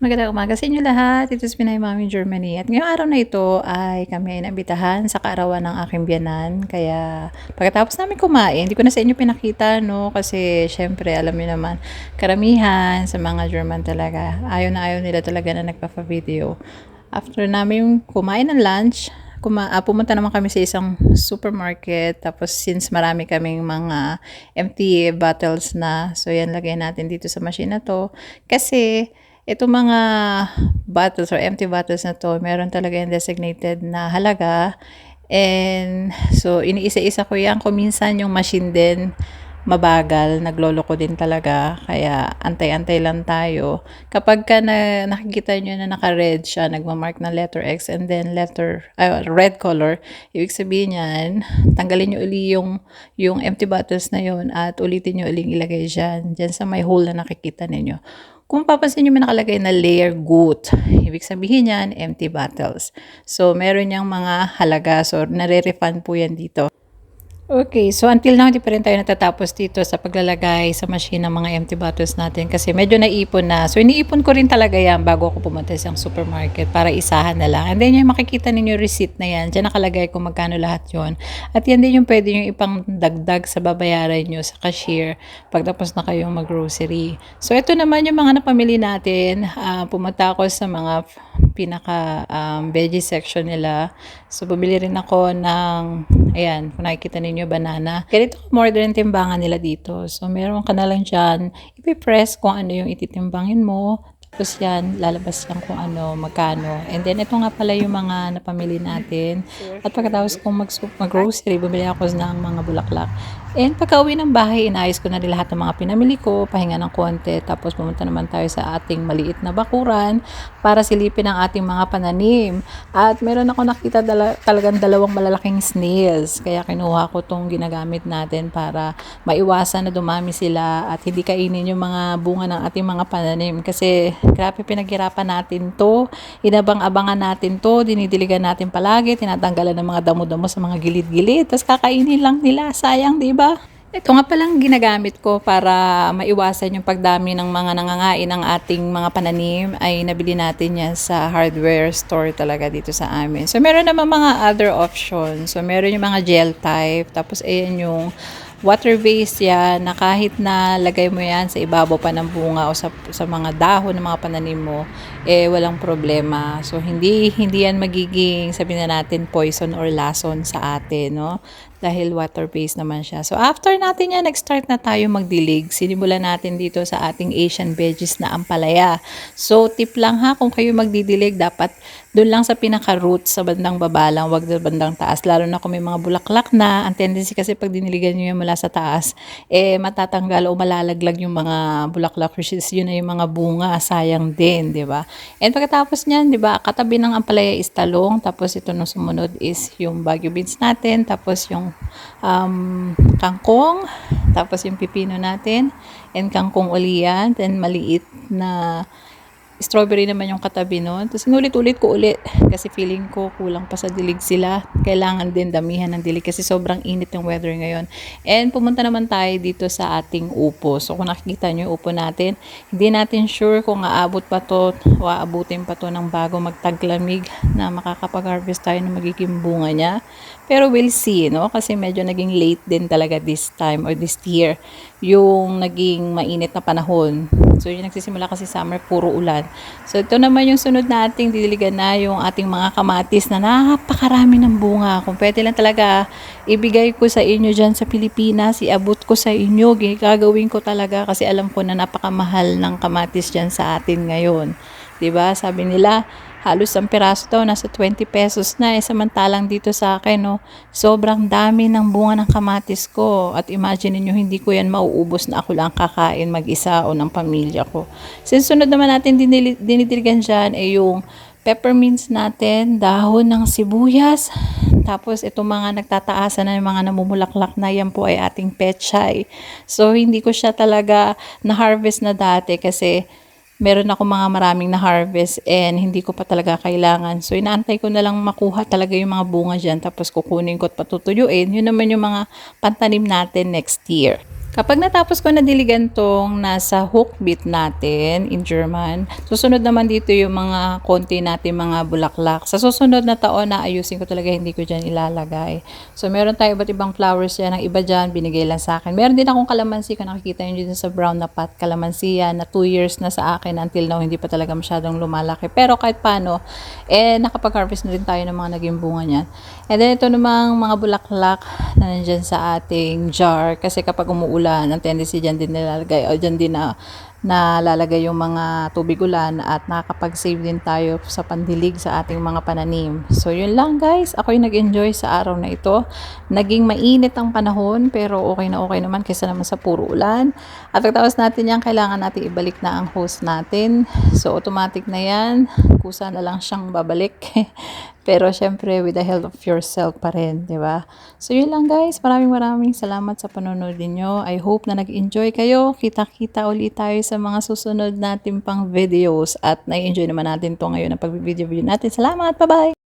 Magandang umaga sa inyo lahat. Ito si Pinay Mami Germany. At ngayong araw na ito ay kami ay nabitahan sa kaarawan ng aking biyanan. Kaya pagkatapos namin kumain, hindi ko na sa inyo pinakita, no? Kasi syempre, alam niyo naman, karamihan sa mga German talaga, ayaw na ayaw nila talaga na nagpapa-video. After namin kumain ng lunch, kuma ah, pumunta naman kami sa isang supermarket. Tapos since marami kaming mga empty bottles na, so yan lagay natin dito sa machine na to. Kasi Itong mga bottles or empty bottles na to, meron talaga yung designated na halaga. And so, iniisa-isa ko yan. Kung minsan yung machine din, mabagal, nagloloko din talaga. Kaya antay-antay lang tayo. Kapag ka na, nakikita nyo na naka-red siya, nagmamark na letter X and then letter, uh, red color, ibig sabihin yan, tanggalin nyo uli yung, yung empty bottles na yun at ulitin nyo uling ilagay dyan. Dyan sa may hole na nakikita ninyo. Kung papansin nyo may nakalagay na layer good, ibig sabihin yan, empty bottles. So, meron niyang mga halaga. So, nare-refund po yan dito. Okay, so until now, hindi pa rin tayo natatapos dito sa paglalagay sa machine ng mga empty bottles natin kasi medyo naipon na. So, iniipon ko rin talaga yan bago ako pumunta sa supermarket para isahan na lang. And then, yung makikita ninyo receipt na yan, dyan nakalagay kung magkano lahat yon At yan din yung pwede yung ipang dagdag sa babayaran nyo sa cashier pag tapos na kayong mag-grocery. So, ito naman yung mga napamili natin. Uh, pumunta ako sa mga pinaka um, veggie section nila. So, bumili rin ako ng, ayan, kung nakikita ninyo nyo banana. Ganito more than timbangan nila dito. So, meron ka na lang dyan, ipipress kung ano yung ititimbangin mo. Tapos yan, lalabas yan kung ano, magkano. And then, ito nga pala yung mga napamili natin. At pagkatapos kong mag-grocery, bumili ako ng mga bulaklak. And pagka ng bahay, inayos ko na rin lahat ng mga pinamili ko, pahinga ng konti, tapos pumunta naman tayo sa ating maliit na bakuran para silipin ang ating mga pananim. At meron ako nakita dala, talagang dalawang malalaking snails, kaya kinuha ko tong ginagamit natin para maiwasan na dumami sila at hindi kainin yung mga bunga ng ating mga pananim. Kasi grabe pinaghirapan natin to, inabang-abangan natin to, dinidiligan natin palagi, tinatanggalan ng mga damo-damo sa mga gilid-gilid, tapos kakainin lang nila, sayang, di? Ba? Ito nga palang ginagamit ko para maiwasan yung pagdami ng mga nangangain ng ating mga pananim ay nabili natin yan sa hardware store talaga dito sa amin. So meron naman mga other options. So meron yung mga gel type, tapos ayan yung water based yan na kahit na lagay mo yan sa ibabaw pa ng bunga o sa, sa mga dahon ng mga pananim mo, eh walang problema. So hindi hindi yan magiging sabihin na natin poison or lason sa atin, no? dahil water-based naman siya. So, after natin yan, nag-start na tayo magdilig. Sinimulan natin dito sa ating Asian veggies na ampalaya. So, tip lang ha, kung kayo magdidilig, dapat doon lang sa pinaka-root sa bandang baba lang, wag sa bandang taas. Lalo na kung may mga bulaklak na, ang tendency kasi pag diniligan nyo yung mula sa taas, eh matatanggal o malalaglag yung mga bulaklak, which is yun na yung mga bunga, sayang din, di ba? And pagkatapos niyan, di ba, katabi ng ampalaya is talong, tapos ito nung sumunod is yung bagyo beans natin, tapos yung um, kangkong, tapos yung pipino natin, and kangkong ulian, then maliit na strawberry naman yung katabi nun. Tapos inulit-ulit ko ulit kasi feeling ko kulang pa sa dilig sila. Kailangan din damihan ng dilig kasi sobrang init yung weather ngayon. And pumunta naman tayo dito sa ating upo. So kung nakikita nyo yung upo natin, hindi natin sure kung aabot pa to o aabutin pa to ng bago magtaglamig na makakapag-harvest tayo ng magiging bunga niya. Pero we'll see, no? Kasi medyo naging late din talaga this time or this year yung naging mainit na panahon. So, yung nagsisimula kasi summer, puro ulan. So, ito naman yung sunod nating didiligan na yung ating mga kamatis na napakarami ng bunga. Kung pwede lang talaga, ibigay ko sa inyo dyan sa Pilipinas, iabot ko sa inyo, gagawin ko talaga kasi alam ko na napakamahal ng kamatis dyan sa atin ngayon. 'Di ba? Sabi nila, halos ang piraso daw nasa 20 pesos na. Eh samantalang dito sa akin no sobrang dami ng bunga ng kamatis ko. At imagine niyo hindi ko yan mauubos na ako lang kakain mag-isa o ng pamilya ko. Since sunod naman natin dinidiligan dyan ay eh, yung peppermints natin dahon ng sibuyas. Tapos itong mga nagtataasan na mga namumulaklak na yan po ay ating pechay. So hindi ko siya talaga na harvest na dati kasi meron ako mga maraming na harvest and hindi ko pa talaga kailangan. So, inaantay ko na lang makuha talaga yung mga bunga dyan tapos kukunin ko at patutuyuin. Yun naman yung mga pantanim natin next year. Kapag natapos ko na diligan tong nasa hook bit natin in German, susunod naman dito yung mga konti natin mga bulaklak. Sa susunod na taon na ayusin ko talaga hindi ko dyan ilalagay. So meron tayo iba't ibang flowers yan. Ang iba dyan binigay lang sa akin. Meron din akong kalamansi kung nakikita nyo dito sa brown na pot. Kalamansi yan na 2 years na sa akin until now hindi pa talaga masyadong lumalaki. Pero kahit paano, eh nakapag-harvest na din tayo ng mga naging bunga niyan. And then ito namang mga bulaklak na nandyan sa ating jar. Kasi kapag umuulan, ang tendency dyan din nilalagay o dyan din na nalalagay yung mga tubig ulan at nakakapag-save din tayo sa pandilig sa ating mga pananim. So yun lang guys, ako yung nag-enjoy sa araw na ito. Naging mainit ang panahon pero okay na okay naman kaysa naman sa puro ulan. At pagtapos natin yan, kailangan natin ibalik na ang hose natin. So automatic na yan, kusa na lang siyang babalik. Pero syempre, with the help of yourself pa rin, di ba? So yun lang guys, maraming maraming salamat sa panonood ninyo. I hope na nag-enjoy kayo. Kita-kita ulit tayo sa mga susunod natin pang videos at na-enjoy naman natin to ngayon ang pag-video natin. Salamat, bye-bye!